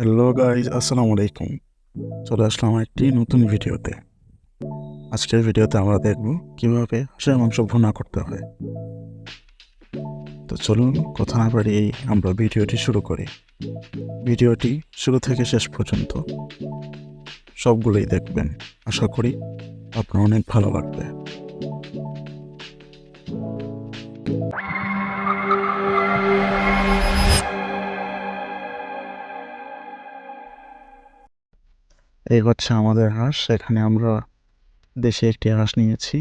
Hello guys আসসালামু আলাইকুম। চলে আসলাম একটি নতুন ভিডিওতে। আজকের ভিডিওতে আমরা দেখব কীভাবে হাঁসের মাংস ভুনা করতে হয়। তো চলুন, কথা না বাড়িয়ে আমরা ভিডিওটি শুরু করি। ভিডিওটি শুরু থেকে শেষ পর্যন্ত সবগুলোই দেখবেন। আশা করি আপনার অনেক ভালো লাগবে। এই হচ্ছে আমাদের হাঁস, এখানে আমরা দেশে একটি হাঁস নিয়েছি।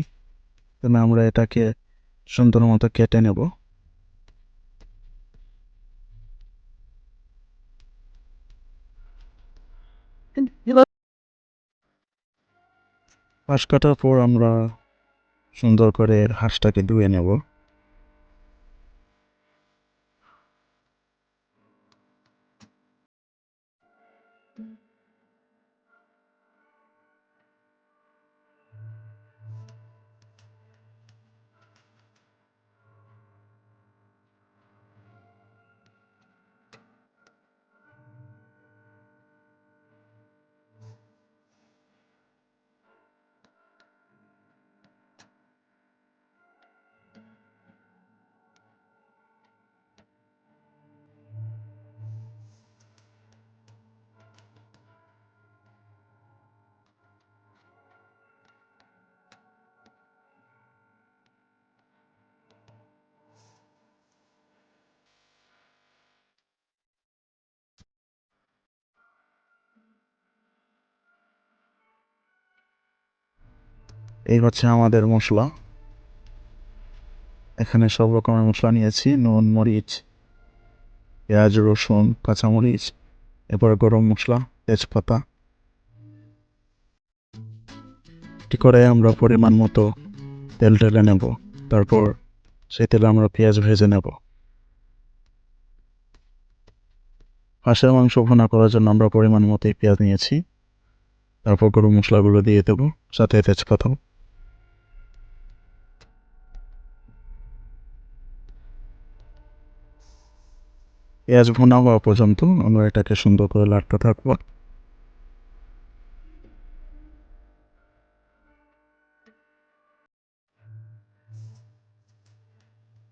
তবে আমরা এটাকে সুন্দর মতো কেটে নেব। হাঁস কাটার পর আমরা সুন্দর করে হাঁসটাকে ধুয়ে নেব। এই হচ্ছে আমাদের মশলা। এখানে সব রকমের মশলা নিয়েছি, নুন, মরিচ, পেঁয়াজ, রসুন, কাঁচামরিচ, এরপর গরম মশলা, তেজপাতা। এটি করে আমরা পরিমাণ মতো তেল ঢেলে নেব। তারপর সেই তেলে আমরা পেঁয়াজ ভেজে নেব। হাঁসের মাংস ভুনা করার জন্য আমরা পরিমাণ মতোই পেঁয়াজ নিয়েছি। তারপর গরম মশলাগুলো দিয়ে দেবো, সাথে তেজপাতাও। পেঁয়াজ ভুনা হওয়া পর্যন্ত আমরা এটাকে সুন্দর করে লাটতে থাকব।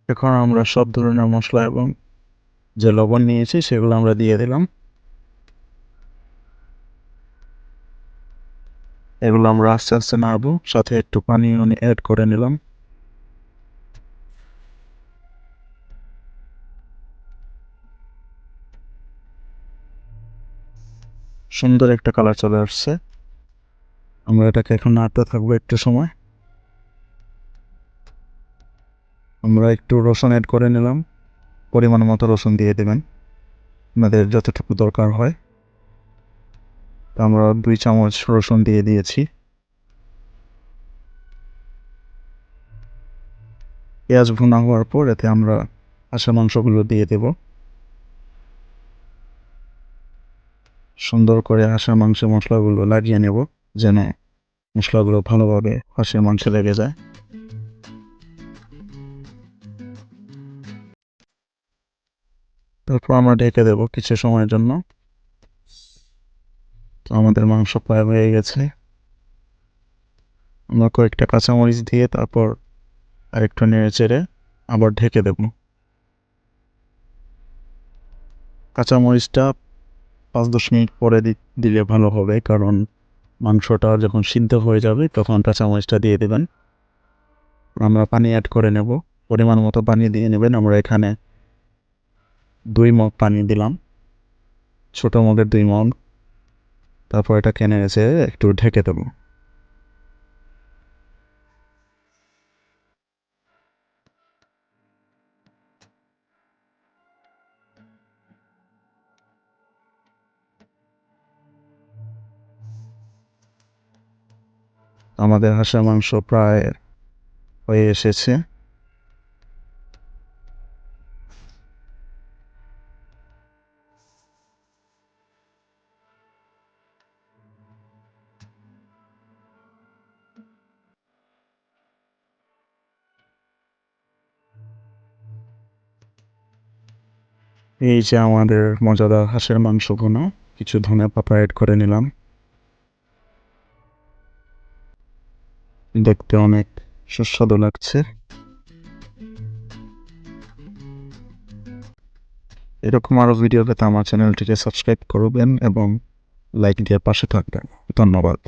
এখন আমরা সব ধরনের মশলা এবং যে লবণ নিয়েছি সেগুলো আমরা দিয়ে দিলাম। এগুলো আমরা আস্তে আস্তে নাড়বো, সাথে একটু পানি অ্যাড করে নিলাম। সুন্দর একটা কালার চলে আসছে। আমরা এটাকে এখন নাড়তে থাকব একটু সময়। আমরা একটু রসুন অ্যাড করে নিলাম। পরিমাণ মতো রসুন দিয়ে দেবেন। আপনাদের যতটুকু দরকার হয়। তা আমরা দুই চামচ রসুন দিয়ে দিয়েছি। পেঁয়াজ ভুনা হওয়ার পর এতে আমরা হাঁসের মাংসগুলো দিয়ে দেব। সুন্দর করে হাঁসের মাংসের মশলাগুলো লাগিয়ে নেব যেন মশলাগুলো ভালোভাবে হাঁসের মাংসে লেগে যায়। তারপর আমরা ঢেকে দেব কিছু সময়ের জন্য। তো আমাদের মাংস প্রায় হয়ে গেছে। আমরা কয়েকটা কাঁচামরিচ দিয়ে তারপর আরেকটু নেড়ে চেড়ে আবার ঢেকে দেব। কাঁচামরিচটা পাঁচ দশ মিনিট পরে দিলে ভালো হবে, কারণ মাংসটা যখন সিদ্ধ হয়ে যাবে, তখন কাঁচামরিচটা দিয়ে দেবেন। আমরা পানি অ্যাড করে নেব। পরিমাণ মতো পানি দিয়ে নেবেন। আমরা এখানে দুই মগ পানি দিলাম। ছোটো মগের দুই মগ। তারপর এটা কেনে এসে একটু ঢেকে দেবো। আমাদের হাঁসের মাংস প্রায় হয়ে এসেছে। এই যে আমাদের মজাদার হাঁসের মাংস ভুনা কিছু ধনে পাতা অ্যাড করে নিলাম। দেখতে অনেক সুস্বাদু লাগছে। এরকম আরও ভিডিও পেতে আমার চ্যানেলটিকে সাবস্ক্রাইব করবেন এবং লাইক দিয়ে পাশে থাকবেন। ধন্যবাদ।